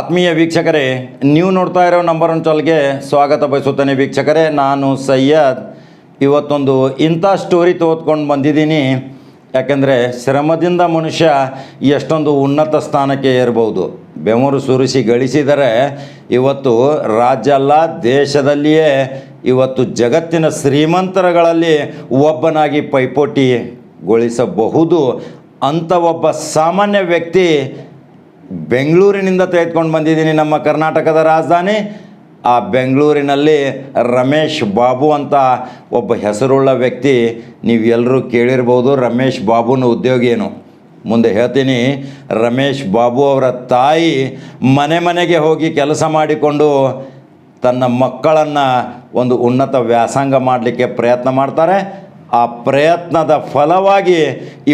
ಆತ್ಮೀಯ ವೀಕ್ಷಕರೇ, ನೀವು ನೋಡ್ತಾ ಇರೋ ನಂಬರ್ ಒನ್ ಚಾಲ್ಗೆ ಸ್ವಾಗತ ಬಯಸುತ್ತೇನೆ ವೀಕ್ಷಕರೇ. ನಾನು ಸಯ್ಯದ್ ಇವತ್ತೊಂದು ಇಂಥ ಸ್ಟೋರಿ ತೋದ್ಕೊಂಡು ಬಂದಿದ್ದೀನಿ. ಯಾಕೆಂದರೆ ಶ್ರಮದಿಂದ ಮನುಷ್ಯ ಎಷ್ಟೊಂದು ಉನ್ನತ ಸ್ಥಾನಕ್ಕೆ ಏರ್ಬೋದು. ಬೆವರು ಸುರಿಸಿ ಗಳಿಸಿದರೆ ಇವತ್ತು ರಾಜ್ಯ ಅಲ್ಲ, ದೇಶದಲ್ಲಿಯೇ ಇವತ್ತು ಜಗತ್ತಿನ ಶ್ರೀಮಂತರಗಳಲ್ಲಿ ಒಬ್ಬನಾಗಿ ಪೈಪೋಟಿಗೊಳಿಸಬಹುದು ಅಂಥ ಒಬ್ಬ ಸಾಮಾನ್ಯ ವ್ಯಕ್ತಿ ಬೆಂಗಳೂರಿನಿಂದ ತೆಗೆದುಕೊಂಡು ಬಂದಿದ್ದೀನಿ ನಮ್ಮ ಕರ್ನಾಟಕದ ರಾಜಧಾನಿ. ಆ ಬೆಂಗಳೂರಿನಲ್ಲಿ ರಮೇಶ್ ಬಾಬು ಅಂತ ಒಬ್ಬ ಹೆಸರುಳ್ಳ ವ್ಯಕ್ತಿ ನೀವು ಎಲ್ಲರೂ ಕೇಳಿರ್ಬೋದು ರಮೇಶ್ ಬಾಬುನ ಉದ್ಯೋಗ ಏನು. ಮುಂದೆ ಹೇಳ್ತೀನಿ, ರಮೇಶ್ ಬಾಬು ಅವರ ತಾಯಿ ಮನೆ ಮನೆಗೆ ಹೋಗಿ ಕೆಲಸ ಮಾಡಿಕೊಂಡು ತನ್ನ ಮಕ್ಕಳನ್ನು ಒಂದು ಉನ್ನತ ವ್ಯಾಸಂಗ ಮಾಡಲಿಕ್ಕೆ ಪ್ರಯತ್ನ ಮಾಡ್ತಾರೆ. ಆ ಪ್ರಯತ್ನದ ಫಲವಾಗಿ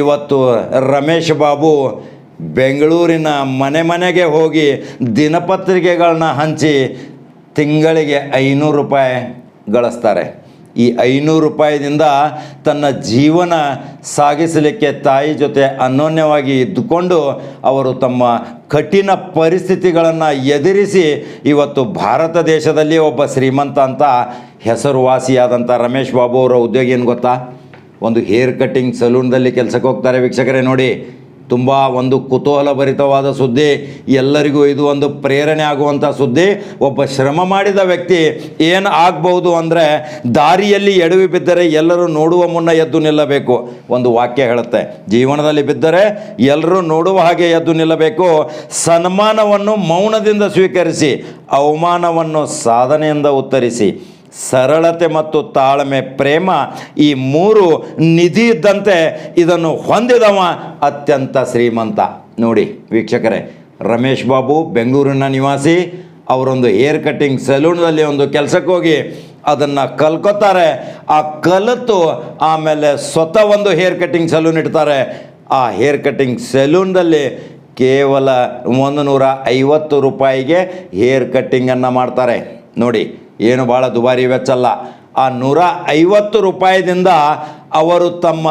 ಇವತ್ತು ರಮೇಶ್ ಬಾಬು ಬೆಂಗಳೂರಿನ ಮನೆ ಮನೆಗೆ ಹೋಗಿ ದಿನಪತ್ರಿಕೆಗಳನ್ನ ಹಂಚಿ ತಿಂಗಳಿಗೆ ಐನೂರು ರೂಪಾಯಿ ಗಳಿಸ್ತಾರೆ. ಈ ಐನೂರು ರೂಪಾಯಿದಿಂದ ತನ್ನ ಜೀವನ ಸಾಗಿಸಲಿಕ್ಕೆ ತಾಯಿ ಜೊತೆ ಅನ್ಯೋನ್ಯವಾಗಿ ಇದ್ದುಕೊಂಡು ಅವರು ತಮ್ಮ ಕಠಿಣ ಪರಿಸ್ಥಿತಿಗಳನ್ನು ಎದುರಿಸಿ ಇವತ್ತು ಭಾರತ ದೇಶದಲ್ಲಿ ಒಬ್ಬ ಶ್ರೀಮಂತ ಅಂತ ಹೆಸರುವಾಸಿಯಾದಂಥ ರಮೇಶ್ ಬಾಬು ಅವರ ಉದ್ಯೋಗ ಏನು ಗೊತ್ತಾ? ಒಂದು ಹೇರ್ ಕಟ್ಟಿಂಗ್ ಸಲೂನ್ದಲ್ಲಿ ಕೆಲಸಕ್ಕೆ ಹೋಗ್ತಾರೆ. ವೀಕ್ಷಕರೇ ನೋಡಿ ತುಂಬ ಒಂದು ಕುತೂಹಲಭರಿತವಾದ ಸುದ್ದಿ, ಎಲ್ಲರಿಗೂ ಇದು ಒಂದು ಪ್ರೇರಣೆ ಆಗುವಂಥ ಸುದ್ದಿ. ಒಬ್ಬ ಶ್ರಮ ಮಾಡಿದ ವ್ಯಕ್ತಿ ಏನು ಆಗ್ಬೋದು ಅಂದರೆ ದಾರಿಯಲ್ಲಿ ಎಡವಿ ಬಿದ್ದರೆ ಎಲ್ಲರೂ ನೋಡುವ ಮುನ್ನ ಎದ್ದು ನಿಲ್ಲಬೇಕು. ಒಂದು ವಾಕ್ಯ ಹೇಳುತ್ತೆ, ಜೀವನದಲ್ಲಿ ಬಿದ್ದರೆ ಎಲ್ಲರೂ ನೋಡುವ ಹಾಗೆ ಎದ್ದು ನಿಲ್ಲಬೇಕು. ಸನ್ಮಾನವನ್ನು ಮೌನದಿಂದ ಸ್ವೀಕರಿಸಿ, ಅವಮಾನವನ್ನು ಸಾಧನೆಯಿಂದ ಉತ್ತರಿಸಿ. ಸರಳತೆ ಮತ್ತು ತಾಳ್ಮೆ, ಪ್ರೇಮ ಈ ಮೂರು ನಿಧಿ ಇದ್ದಂತೆ ಇದನ್ನು ಹೊಂದಿದವ ಅತ್ಯಂತ ಶ್ರೀಮಂತ. ನೋಡಿ ವೀಕ್ಷಕರೇ, ರಮೇಶ್ ಬಾಬು, ಬೆಂಗಳೂರಿನ ನಿವಾಸಿ, ಅವರೊಂದು ಹೇರ್ ಕಟ್ಟಿಂಗ್ ಸಲೂನ್ದಲ್ಲಿ ಒಂದು ಕೆಲಸಕ್ಕೆ ಹೋಗಿ ಅದನ್ನು ಕಲ್ಕೋತಾರೆ. ಆ ಕಲಿತು ಆಮೇಲೆ ಸ್ವತಃ ಒಂದು ಹೇರ್ ಕಟ್ಟಿಂಗ್ ಸಲೂನ್ ಇಡ್ತಾರೆ. ಆ ಹೇರ್ ಕಟ್ಟಿಂಗ್ ಸಲೂನ್ದಲ್ಲಿ ಕೇವಲ ಒಂದು ನೂರ ಐವತ್ತು ರೂಪಾಯಿಗೆ ಹೇರ್ ಕಟ್ಟಿಂಗನ್ನು ಮಾಡ್ತಾರೆ. ನೋಡಿ ಏನು ಭಾಳ ದುಬಾರಿ ವೆಚ್ಚ ಅಲ್ಲ ಆ ನೂರ ಐವತ್ತು ರೂಪಾಯಿದಿಂದ ಅವರು ತಮ್ಮ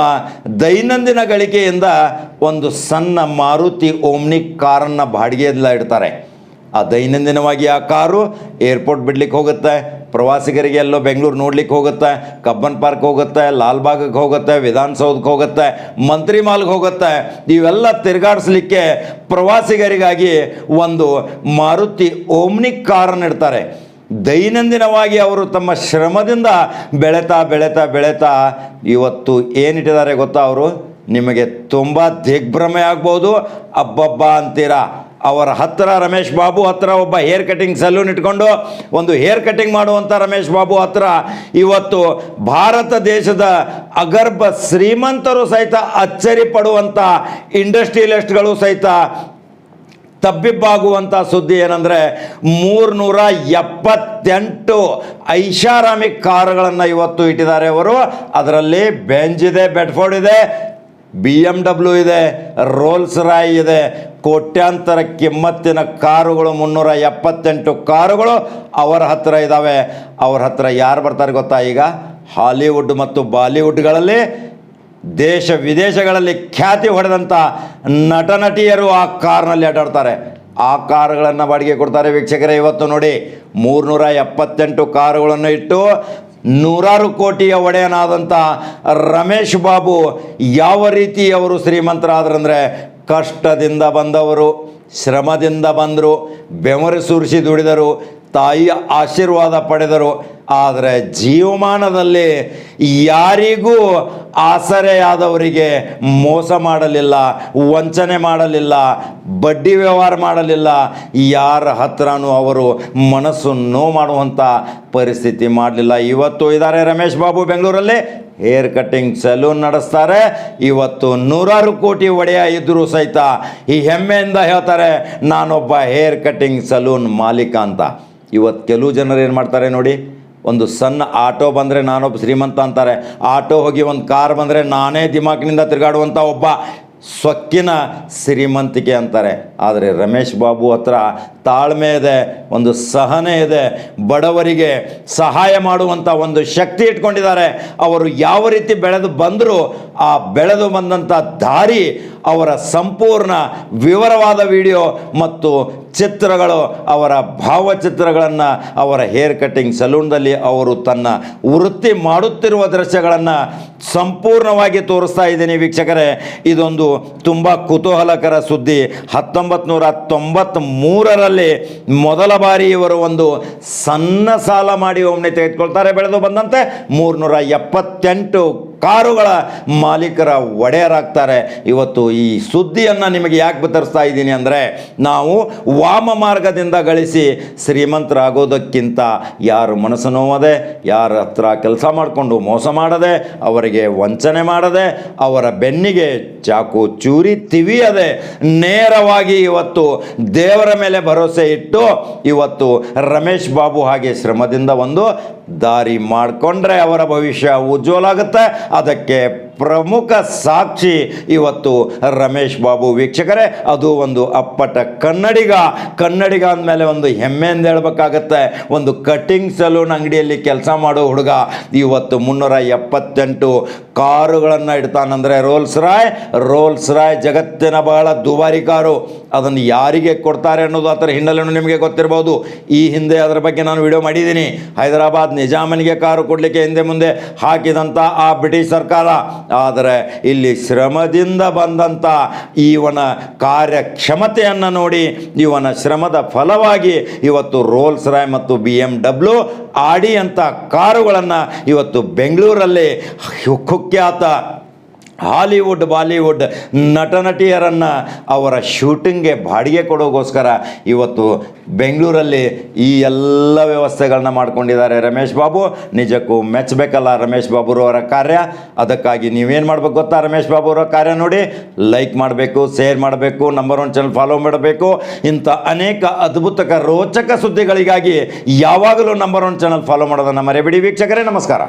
ದೈನಂದಿನ ಗಳಿಕೆಯಿಂದ ಒಂದು ಸಣ್ಣ ಮಾರುತಿ ಓಮ್ನಿ ಕಾರನ್ನು ಬಾಡಿಗೆಯಲ್ಲ ಇಡ್ತಾರೆ. ಆ ದೈನಂದಿನವಾಗಿ ಆ ಕಾರು ಏರ್ಪೋರ್ಟ್ ಬಿಡ್ಲಿಕ್ಕೆ ಹೋಗುತ್ತೆ, ಪ್ರವಾಸಿಗರಿಗೆ ಎಲ್ಲೋ ಬೆಂಗಳೂರು ನೋಡ್ಲಿಕ್ಕೆ ಹೋಗುತ್ತೆ, ಕಬ್ಬನ್ ಪಾರ್ಕ್ ಹೋಗುತ್ತೆ ಲಾಲ್ಬಾಗಕ್ಕೆ ಹೋಗುತ್ತೆ, ವಿಧಾನಸೌಧಕ್ಕೆ ಹೋಗುತ್ತೆ, ಮಂತ್ರಿ ಮಾಲ್ಗೆ ಹೋಗುತ್ತೆ. ಇವೆಲ್ಲ ತಿರುಗಾಡಿಸ್ಲಿಕ್ಕೆ ಪ್ರವಾಸಿಗರಿಗಾಗಿ ಒಂದು ಮಾರುತಿ ಓಮ್ನಿ ಕಾರನ್ನು ಇಡ್ತಾರೆ. ದೈನಂದಿನವಾಗಿ ಅವರು ತಮ್ಮ ಶ್ರಮದಿಂದ ಬೆಳೆತಾ ಬೆಳೆತಾ ಬೆಳೆತಾ ಇವತ್ತು ಏನಿಟ್ಟಿದ್ದಾರೆ ಗೊತ್ತಾ ಅವರು? ನಿಮಗೆ ತುಂಬ ದಿಗ್ಭ್ರಮೆ ಆಗ್ಬೋದು. ಅಬ್ಬಬ್ಬ ಅಂತೀರಾ? ಅವರ ಹತ್ತಿರ ರಮೇಶ್ ಬಾಬು ಹತ್ತಿರ ಒಬ್ಬ ಹೇರ್ ಕಟಿಂಗ್ ಸಲೂನ್ ಇಟ್ಕೊಂಡು ಒಂದು ಹೇರ್ ಕಟಿಂಗ್ ಮಾಡುವಂಥ ರಮೇಶ್ ಬಾಬು ಹತ್ತಿರ ಇವತ್ತು ಭಾರತ ದೇಶದ ಅಗರ್ಭ ಶ್ರೀಮಂತರು ಸಹಿತ ಅಚ್ಚರಿ ಪಡುವಂಥ ಇಂಡಸ್ಟ್ರಿಯಲಿಸ್ಟ್ಗಳು ಸಹಿತ ತಬ್ಬಿಬ್ಬಾಗುವಂಥ ಸುದ್ದಿ ಏನಂದರೆ ಮೂರ್ನೂರ ಎಪ್ಪತ್ತೆಂಟು ಐಷಾರಾಮಿ ಕಾರುಗಳನ್ನು ಇವತ್ತು ಇಟ್ಟಿದ್ದಾರೆ ಅವರು. ಅದರಲ್ಲಿ ಬೆಂಜ್ ಇದೆ ಬೆಡ್ಫೋರ್ಡ್ ಇದೆ ಬಿ ಎಂ ಡಬ್ಲ್ಯೂ ಇದೆ ರೋಲ್ಸ್ ರಾಯ್ ಇದೆ. ಕೋಟ್ಯಾಂತರ ಕಿಮ್ಮತ್ತಿನ ಕಾರುಗಳು, ಮುನ್ನೂರ ಎಪ್ಪತ್ತೆಂಟು ಕಾರುಗಳು ಅವರ ಹತ್ತಿರ ಇದ್ದಾವೆ ಅವ್ರ ಹತ್ತಿರ ಯಾರು ಬರ್ತಾರೆ ಗೊತ್ತಾ ಈಗ? ಹಾಲಿವುಡ್ ಮತ್ತು ಬಾಲಿವುಡ್ಗಳಲ್ಲಿ ದೇಶ ವಿದೇಶಗಳಲ್ಲಿ ಖ್ಯಾತಿ ಹೊಡೆದಂಥ ನಟ ನಟಿಯರು ಆ ಕಾರ್ನಲ್ಲಿ ಆಟಾಡ್ತಾರೆ ಆ ಕಾರುಗಳನ್ನು ಬಾಡಿಗೆ ಕೊಡ್ತಾರೆ ವೀಕ್ಷಕರೇ. ಇವತ್ತು ನೋಡಿ ಮೂರ್ನೂರ ಎಪ್ಪತ್ತೆಂಟು ಕಾರುಗಳನ್ನು ಇಟ್ಟು ನೂರಾರು ಕೋಟಿಯ ಒಡೆಯನಾದಂಥ ರಮೇಶ್ ಬಾಬು ಯಾವ ರೀತಿ ಅವರು ಶ್ರೀಮಂತರಾದ್ರಂದರೆ ಕಷ್ಟದಿಂದ ಬಂದವರು, ಶ್ರಮದಿಂದ ಬಂದರು ಬೆವರು ಸುರಿಸಿ ದುಡಿದರು ತಾಯಿಯ ಆಶೀರ್ವಾದ ಪಡೆದರು ಆದರೆ ಜೀವಮಾನದಲ್ಲಿ ಯಾರಿಗೂ ಆಸರೆಯಾದವರಿಗೆ ಮೋಸ ಮಾಡಲಿಲ್ಲ, ವಂಚನೆ ಮಾಡಲಿಲ್ಲ, ಬಡ್ಡಿ ವ್ಯವಹಾರ ಮಾಡಲಿಲ್ಲ, ಯಾರ ಹತ್ರನೂ ಅವರು ಮನಸ್ಸು ನೋವು ಮಾಡುವಂಥ ಪರಿಸ್ಥಿತಿ ಮಾಡಲಿಲ್ಲ. ಇವತ್ತು ಇದ್ದಾರೆ ರಮೇಶ್ ಬಾಬು ಬೆಂಗಳೂರಲ್ಲಿ. ಹೇರ್ ಕಟಿಂಗ್ ಸಲೂನ್ ನಡೆಸ್ತಾರೆ. ಇವತ್ತು ನೂರಾರು ಕೋಟಿ ಒಡೆಯ ಇದ್ದರೂ ಸಹಿತ ಈ ಹೆಮ್ಮೆಯಿಂದ ಹೇಳ್ತಾರೆ, ನಾನೊಬ್ಬ ಹೇರ್ ಕಟಿಂಗ್ ಸಲೂನ್ ಮಾಲೀಕ ಅಂತ. ಇವತ್ತು ಕೆಲವು ಜನರು ಏನು ಮಾಡ್ತಾರೆ ನೋಡಿ. ಒಂದು ಸಣ್ಣ ಆಟೋ ಬಂದರೆ ನಾನೊಬ್ಬ ಶ್ರೀಮಂತ ಅಂತಾರೆ. ಆಟೋ ಹೋಗಿ ಒಂದು ಕಾರ್ ಬಂದರೆ ನಾನೇ ದಿಮಾಕಿನಿಂದ ತಿರುಗಾಡುವಂಥ ಒಬ್ಬ ಸೊಕ್ಕಿನ ಶ್ರೀಮಂತಿಕೆ ಅಂತಾರೆ. ಆದರೆ ರಮೇಶ್ ಬಾಬು ಹತ್ರ ತಾಳ್ಮೆ ಇದೆ, ಒಂದು ಸಹನೆ ಇದೆ, ಬಡವರಿಗೆ ಸಹಾಯ ಮಾಡುವಂಥ ಒಂದು ಶಕ್ತಿ ಇಟ್ಕೊಂಡಿದ್ದಾರೆ. ಅವರು ಯಾವ ರೀತಿ ಬೆಳೆದು ಬಂದರೂ, ಆ ಬೆಳೆದು ಬಂದಂಥ ದಾರಿ ಅವರ ಸಂಪೂರ್ಣ ವಿವರವಾದ ವಿಡಿಯೋ ಮತ್ತು ಚಿತ್ರಗಳು, ಅವರ ಭಾವಚಿತ್ರಗಳನ್ನು, ಅವರ ಹೇರ್ ಕಟ್ಟಿಂಗ್ ಸಲೂನ್ದಲ್ಲಿ ಅವರು ತನ್ನ ವೃತ್ತಿ ಮಾಡುತ್ತಿರುವ ದೃಶ್ಯಗಳನ್ನು ಸಂಪೂರ್ಣವಾಗಿ ತೋರಿಸ್ತಾ ಇದ್ದೀನಿ ವೀಕ್ಷಕರೇ. ಇದೊಂದು ತುಂಬ ಕುತೂಹಲಕರ ಸುದ್ದಿ. ಹತ್ತೊಂಬತ್ತು ಮೊದಲ ಬಾರಿ ಇವರು ಒಂದು ಸಣ್ಣ ಸಾಲ ಮಾಡಿ ಒಮ್ಮೆ ತೆಗೆದುಕೊಳ್ತಾರೆ. ಬೆಳೆದು ಬಂದಂತೆ ಮೂರ್ನೂರ ಎಪ್ಪತ್ತೆಂಟು ಕಾರುಗಳ ಮಾಲೀಕರ ಒಡೆಯರಾಗ್ತಾರೆ. ಇವತ್ತು ಈ ಸುದ್ದಿಯನ್ನು ನಿಮಗೆ ಯಾಕೆ ಬಿತ್ತರಿಸ್ತಾ ಇದ್ದೀನಿ ಅಂದರೆ, ನಾವು ವಾಮ ಮಾರ್ಗದಿಂದ ಗಳಿಸಿ ಶ್ರೀಮಂತರಾಗೋದಕ್ಕಿಂತ ಯಾರು ಮನಸ್ಸು ನೋವದೆ, ಯಾರ ಹತ್ರ ಕೆಲಸ ಮಾಡಿಕೊಂಡು ಮೋಸ ಮಾಡದೆ, ಅವರಿಗೆ ವಂಚನೆ ಮಾಡದೆ, ಅವರ ಬೆನ್ನಿಗೆ ಚಾಕು ಚೂರಿ ತಿವಿಯದೆ ನೇರವಾಗಿ ಇವತ್ತು ದೇವರ ಮೇಲೆ ಭರವಸೆ ಇಟ್ಟು, ಇವತ್ತು ರಮೇಶ್ ಬಾಬು ಹಾಗೆ ಶ್ರಮದಿಂದ ಒಂದು ದಾರಿ ಮಾಡಿಕೊಂಡ್ರೆ ಅವರ ಭವಿಷ್ಯ ಉಜ್ವಲ ಆಗುತ್ತೆ. ಅದಕ್ಕೆ ಪ್ರಮುಖ ಸಾಕ್ಷಿ ಇವತ್ತು ರಮೇಶ್ ಬಾಬು. ವೀಕ್ಷಕರೇ, ಅದು ಒಂದು ಅಪ್ಪಟ ಕನ್ನಡಿಗ. ಕನ್ನಡಿಗ ಅಂದಮೇಲೆ ಒಂದು ಹೆಮ್ಮೆ ಅಂತ ಹೇಳಬೇಕಾಗತ್ತೆ. ಒಂದು ಕಟಿಂಗ್ ಸಲೂನ್ ಅಂಗಡಿಯಲ್ಲಿ ಕೆಲಸ ಮಾಡೋ ಹುಡುಗ. ಇವತ್ತು ಮುನ್ನೂರ ಎಪ್ಪತ್ತೆಂಟು ಕಾರುಗಳನ್ನು ಇಡ್ತಾನಂದರೆ ರೋಲ್ಸ್ ರಾಯ್ ರೋಲ್ಸ್ ರಾಯ್ ಜಗತ್ತಿನ ಬಹಳ ದುಬಾರಿ ಕಾರು. ಅದನ್ನು ಯಾರಿಗೆ ಕೊಡ್ತಾರೆ ಅನ್ನೋದು ಅದರ ಹಿನ್ನೆಲೆಯನ್ನು ನಿಮಗೆ ಗೊತ್ತಿರ್ಬೋದು. ಈ ಹಿಂದೆ ಅದರ ಬಗ್ಗೆ ನಾನು ವಿಡಿಯೋ ಮಾಡಿದ್ದೀನಿ. ಹೈದರಾಬಾದ್ ನಿಜಾಮನಿಗೆ ಕಾರು ಕೊಡಲಿಕ್ಕೆ ಹಿಂದೆ ಮುಂದೆ ಹಾಕಿದಂಥ ಆ ಬ್ರಿಟಿಷ್ ಸರ್ಕಾರ. ಆದರೆ ಇಲ್ಲಿ ಶ್ರಮದಿಂದ ಬಂದಂಥ ಇವನ ಕಾರ್ಯಕ್ಷಮತೆಯನ್ನು ನೋಡಿ ಇವನ ಶ್ರಮದ ಫಲವಾಗಿ ಇವತ್ತು ರೋಲ್ಸ್ ರಾಯ್ ಮತ್ತು ಬಿ ಎಂ ಡಬ್ಲ್ಯೂ ಆಡಿ ಅಂತ ಕಾರುಗಳನ್ನು ಇವತ್ತು ಬೆಂಗಳೂರಲ್ಲಿ ಕುಖ್ಯಾತ ಹಾಲಿವುಡ್, ಬಾಲಿವುಡ್ ನಟ ನಟಿಯರನ್ನು ಅವರ ಶೂಟಿಂಗ್ಗೆ ಬಾಡಿಗೆ ಕೊಡೋಗೋಸ್ಕರ ಇವತ್ತು ಬೆಂಗಳೂರಲ್ಲಿ ಈ ಎಲ್ಲ ವ್ಯವಸ್ಥೆಗಳನ್ನ ಮಾಡ್ಕೊಂಡಿದ್ದಾರೆ ರಮೇಶ್ ಬಾಬು. ನಿಜಕ್ಕೂ ಮೆಚ್ಚಬೇಕಲ್ಲ ರಮೇಶ್ ಬಾಬುರವರ ಕಾರ್ಯ. ಅದಕ್ಕಾಗಿ ನೀವೇನು ಮಾಡ್ಬೇಕು ಗೊತ್ತಾ ರಮೇಶ್ ಬಾಬುರವರ ಕಾರ್ಯ ನೋಡಿ. ಲೈಕ್ ಮಾಡಬೇಕು, ಶೇರ್ ಮಾಡಬೇಕು ನಂಬರ್ ಒನ್ ಚಾನಲ್ ಫಾಲೋ ಮಾಡಬೇಕು. ಇಂಥ ಅನೇಕ ಅದ್ಭುತಕ ರೋಚಕ ಸುದ್ದಿಗಳಿಗಾಗಿ ಯಾವಾಗಲೂ ನಂಬರ್ ಒನ್ ಚಾನಲ್ ಫಾಲೋ ಮಾಡೋದನ್ನು ಮರೆಯಬೇಡಿ ವೀಕ್ಷಕರೇ, ನಮಸ್ಕಾರ.